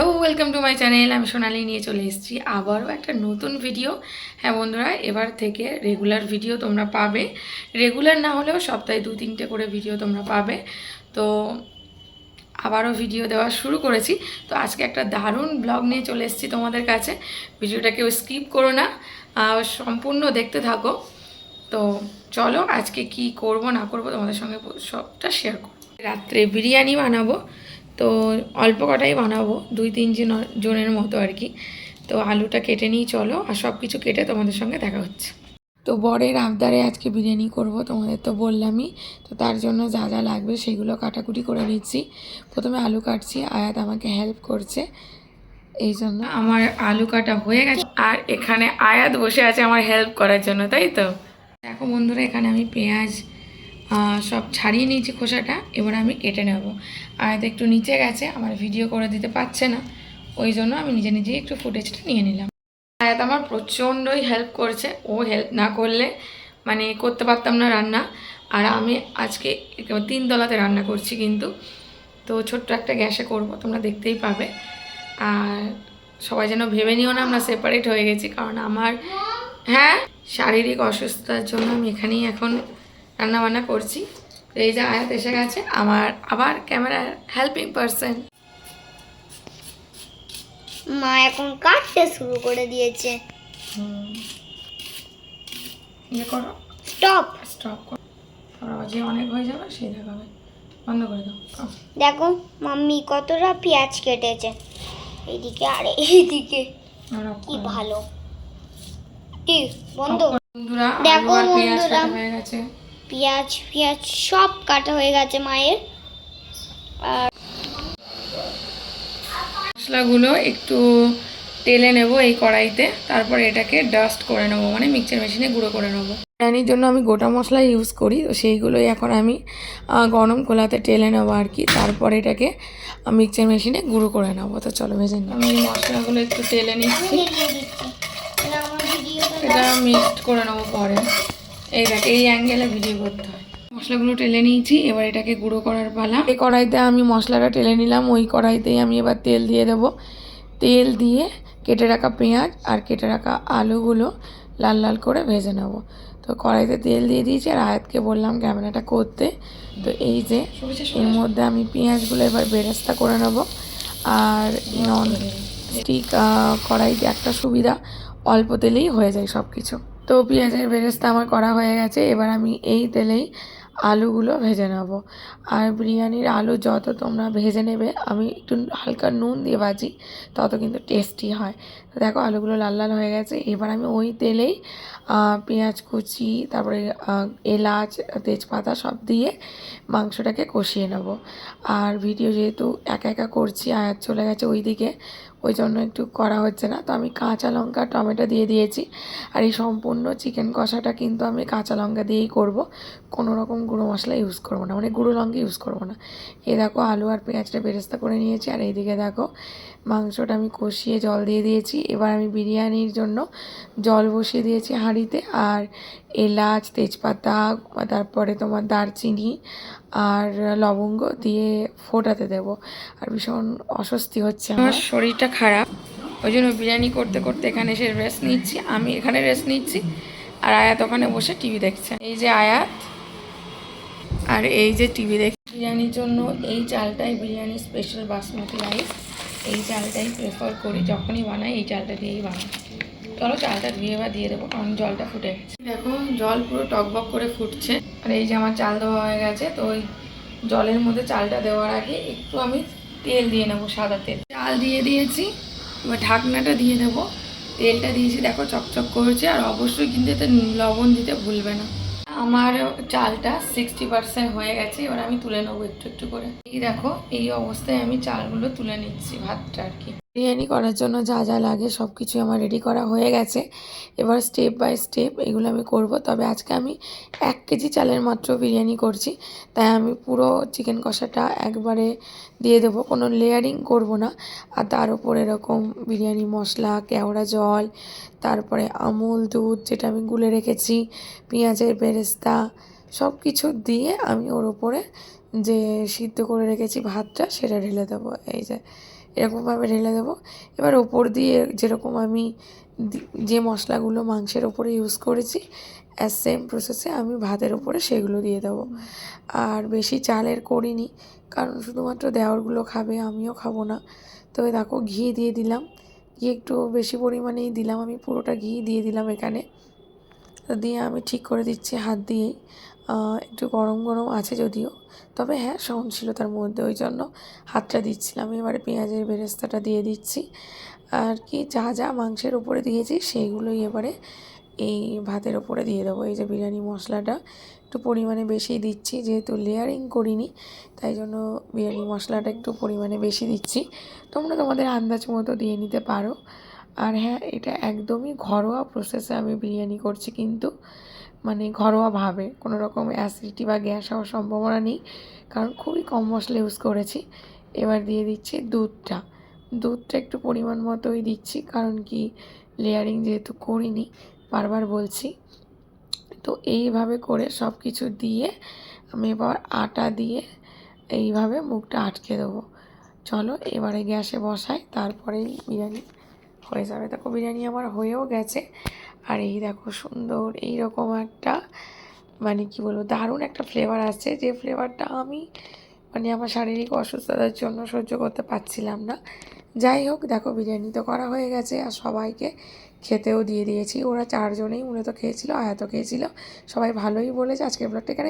Hello welcome to my channel আমি সোনালি নিয়ে চলে এসেছি আবারও একটা নতুন ভিডিও হ্যাঁ বন্ধুরা, এবার থেকে রেগুলার ভিডিও তোমরা পাবে। রেগুলার না হলেও সপ্তাহে দু, তিনটে করে ভিডিও তোমরা পাবে। তো আবারও ভিডিও দেওয়া শুরু করেছি। তো আজকে একটা দারুণ ব্লগ নিয়ে চলে এসেছি তোমাদের কাছে। ভিডিওটা কেউ স্কিপ করো না। সম্পূর্ণ দেখতে থাকো। তো চলো আজকে কি করব, না করব তোমাদের সঙ্গে সবটা শেয়ার করো রাত্রে বিরিয়ানি বানাবো। তো অল্প কটাই বানাবো দুই তিন জন জনের মতো আর কি। তো আলুটা কেটে নিয়ে চলো। আর সব কিছু কেটে তোমাদের সঙ্গে দেখা হচ্ছে। তো বরের আবদারে আজকে বিরিয়ানি করব তোমাদের তো বললামই। তো তার জন্য যা যা লাগবে সেগুলো কাটাকুটি করে নিচ্ছি। প্রথমে আলু কাটছি আয়াত আমাকে হেল্প করছে। এই জন্য। আমার আলু কাটা হয়ে গেছে। আর এখানে আয়াত বসে আছে আমার হেল্প করার জন্য তাই তো? দেখো বন্ধুরা এখানে আমি পেঁয়াজ সব ছাড়িয়ে নিয়েছি খোসাটা, এবার আমি কেটে নেব। আয়াত একটু নিচে গেছে, আমার ভিডিও করে দিতে পারছে না, ওই জন্য আমি নিজে নিজেই একটু ফুটেজটা নিয়ে নিলাম। আয়াত আমার প্রচণ্ডই হেল্প করছে, ও হেল্প না করলে মানে করতে পারতাম না রান্না, আর আমি আজকে তিনতলাতে রান্না করছি কিন্তু, তো ছোট্ট একটা গ্যাসে করব, তোমরা দেখতেই পাবে। আর সবাই যেন ভেবে নিও না, আমরা সেপারেট হয়ে গেছি, কারণ আমার হ্যাঁ শারীরিক অসুস্থতার জন্য আমি এখানেই এখন রান্না বান্না করছি। তো এই যে আয়াত এসে গেছে আমার আবার ক্যামেরার হেল্পিং পারসন মা এখন কাটতে শুরু করে দিয়েছে। ইয়ে করো। স্টপ। স্টপ করো। আবার অনেক হয়ে যাবে সেই দেখাবে। বন্ধ করে দাও। দেখো মাম্মি কতটা পেঁয়াজ কেটেছে। এইদিকে আর এইদিকে। কি ভালো। বন্ধ? বন্ধুরা দেখো বন্ধুরা। হয়ে গেছে। পেঁয়াজ পেঁয়াজ সব কাটা হয়ে গেছে মায়ের। আর মশলাগুলো একটু তেলে নেব এই কড়াইতে তারপর এটাকে ডাস্ট করে নেব মানে মিক্সচার মেশিনে গুঁড়ো করে নেব। বিরিয়ানির জন্য আমি গোটা মশলা ইউজ করি তো সেইগুলোই এখন আমি গরম কোলাতে টেলে নেব আর কি তারপর এটাকে মিক্সচার মেশিনে গুঁড়ো করে নেব। তো চলো ভেজে নিই। আমি মশলাগুলো একটু তেলে নিচ্ছি। এটা মিক্সড করে নেব পরে। এই দেখ এই অ্যাঙ্গেলে ভিডিও করতে হয়। মশলাগুলো টেলে নিয়েছি এবার এটাকে গুঁড়ো করার পালা। এই কড়াইতে আমি মশলাটা টেলে নিলাম ওই কড়াইতেই আমি এবার তেল দিয়ে দেবো। তেল দিয়ে কেটে রাখা পেঁয়াজ আর কেটে রাখা আলুগুলো লাল লাল করে ভেজে নেব। তো কড়াইতে তেল দিয়ে দিয়েছি আর আয়াতকে বললাম ক্যামেরাটা করতে। তো এই যে এর মধ্যে আমি পেঁয়াজগুলো এবার বেরেস্তা করে নেব। আর নন স্টিক কড়াইতে একটা সুবিধা অল্প তেলেই হয়ে যায় সব কিছু তো পেঁয়াজের বেরেস্তা আমার করা হয়ে গেছে। এবার আমি এই তেলেই আলুগুলো ভেজে নেব। আর বিরিয়ানির আলু যত তোমরা ভেজে নেবে, আমি একটু হালকা নুন দিয়ে ভাজি, তত কিন্তু টেস্টি হয়। দেখো আলুগুলো লাল লাল হয়ে গেছে। এবার আমি ওই তেলেই পেঁয়াজ কুচি, তারপরে এলাচ, তেজপাতা সব দিয়ে মাংসটাকে কষিয়ে নেব। আর ভিডিও যেহেতু একা একা করছি, আয়াত চলে গেছে ওই দিকে, ওই জন্য একটু করা হচ্ছে না। তো আমি কাঁচা লঙ্কা, টমেটো দিয়ে দিয়েছি। আর এই সম্পূর্ণ চিকেন কষাটা কিন্তু আমি কাঁচা লঙ্কা দিয়েই করব। কোনো রকম গুঁড়ো মশলা ইউজ করব না মানে গুঁড়ো লঙ্কা ইউজ করব না। এ দেখো আলু আর পেঁয়াজটা বেরেস্তা করে নিয়েছি। আর এইদিকে দেখো মাংসটা আমি কষিয়ে জল দিয়ে দিয়েছি। এবার আমি বিরিয়ানির জন্য জল বসিয়ে দিয়েছি হাঁড়িতে আর এলাচ, তেজপাতা, তারপরে তোমার দারচিনি আর লবঙ্গ দিয়ে ফোটাতে দেব। আর ভীষণ অস্বস্তি হচ্ছে আমার। শরীরটা খারাপ, ওই জন্য বিরিয়ানি করতে করতে এখানে এসে রেস্ট নিচ্ছি। আমি এখানে রেস্ট নিচ্ছি আর আয়াত ওখানে বসে টিভি দেখছে। এই যে আয়াত আর এই যে টিভি দেখ বিরিয়ানির জন্য এই চালটাই বিরিয়ানি স্পেশাল বাসমতি রাইস এই চালটাই প্রেফার করি, যখনই বানাই এই চালটা দিয়েই বানাই। চলো চালটা ধুয়ে বা দিয়ে দেবো, কারণ জলটা ফুটে গেছে। দেখো, জল পুরো টকবক করে ফুটছে। আর এই যে আমার চাল দেওয়া হয়ে গেছে, তো ওই জলের মধ্যে চালটা দেওয়ার আগে একটু আমি তেল দিয়ে নেব, সাদা তেল। চাল দিয়ে দিয়েছি, এবার ঢাকনাটা দিয়ে দেবো। তেলটা দিয়েছি, দেখো চকচক করছে, আর অবশ্যই কিন্তু এতে লবণ দিতে ভুলবে না। আমার চালটা সিক্সটি পার্সেন্ট হয়ে গেছে, এবার আমি তুলে নেব একটু একটু করে। এই দেখো, এই অবস্থায় আমি চালগুলো তুলে নিচ্ছি ভাতটা আর কি। বিরিয়ানি করার জন্য যা যা লাগে সব কিছু আমার রেডি করা হয়ে গেছে। এবার স্টেপ বাই স্টেপ এগুলো আমি করব। তবে আজকে আমি এক কেজি চালের মাত্র বিরিয়ানি করছি। তাই আমি পুরো চিকেন কষাটা একবারে দিয়ে দেবো। কোনো লেয়ারিং করব না। আর তার উপর এরকম বিরিয়ানি মশলা, কেওড়া জল, তারপরে আমুল, দুধ যেটা আমি গুলে রেখেছি, পেঁয়াজের বেরেস্তা সব কিছু দিয়ে আমি ওর উপরে যে সিদ্ধ করে রেখেছি ভাতটা, সেটা ঢেলে দেবো। এই যে এরকমভাবে ঢেলে দেবো। এবার ওপর দিয়ে যেরকম আমি যে মশলাগুলো মাংসের ওপরে ইউজ করেছি অ্যাজ সেম প্রসেসে আমি ভাতের ওপরে সেগুলো দিয়ে দেবো। আর বেশি চালের করিনি, কারণ শুধুমাত্র দেওয়ারগুলো খাবে, আমিও খাব না। তবে দেখো, ঘি দিয়ে দিলাম। ঘি একটু বেশি পরিমাণেই দিলাম, আমি পুরোটা ঘি দিয়ে দিলাম এখানে। দিয়ে আমি ঠিক করে দিচ্ছি হাত দিয়েই। একটু গরম গরম আছে যদিও। তবে হ্যাঁ সহনশীলতার মধ্যে ওই জন্য হাতটা দিচ্ছিলাম। এবারে পেঁয়াজের বেরেস্তাটা দিয়ে দিচ্ছি। আর কি, যা যা মাংসের উপরে দিয়েছি সেইগুলোই এবারে এই ভাতের ওপরে দিয়ে দেবো। এই যে বিরিয়ানি মশলাটা একটু পরিমাণে বেশি দিচ্ছি, যেহেতু লেয়ারিং করিনি, তাই জন্য বিরিয়ানি মশলাটা একটু পরিমাণে বেশি দিচ্ছি। তোমরা তোমাদের আন্দাজ মতো দিয়ে নিতে পারো। আর হ্যাঁ এটা একদমই ঘরোয়া প্রসেসে আমি বিরিয়ানি করছি কিন্তু। মানে ঘরোয়াভাবে কোনো রকম অ্যাসিডিটি বা গ্যাস হওয়ার সম্ভাবনা নেই। কারণ খুবই কম মশলা ইউজ করেছি। এবার দিয়ে দিচ্ছি দুধটা। দুধটা একটু পরিমাণ মতোই দিচ্ছি। কারণ কি লেয়ারিং যেহেতু করিনি, বারবার বলছি। তো এইভাবে করে সব কিছু দিয়ে আমি এবার আটা দিয়ে এইভাবে মুখটা আটকে দেবো। চলো এবারে গ্যাসে বসাই। তারপরেই বিরিয়ানি হয়ে যাবে। দেখো বিরিয়ানি আমার হয়েও গেছে। আর এই দেখো সুন্দর এই রকম একটা মানে কি বলব, দারুণ একটা ফ্লেভার আছে। যে ফ্লেভারটা আমি মানে আমার শারীরিক অসুস্থতার জন্য সহ্য করতে পারছিলাম না। যাই হোক, দেখো বিরিয়ানি তো করা হয়ে গেছে আর সবাইকে খেতেও দিয়ে দিয়েছি। ওরা চারজনেই মূলত খেয়েছিল আয়াত খেয়েছিল। সবাই ভালোই বলেছে। আজকের ব্লগটা এখানে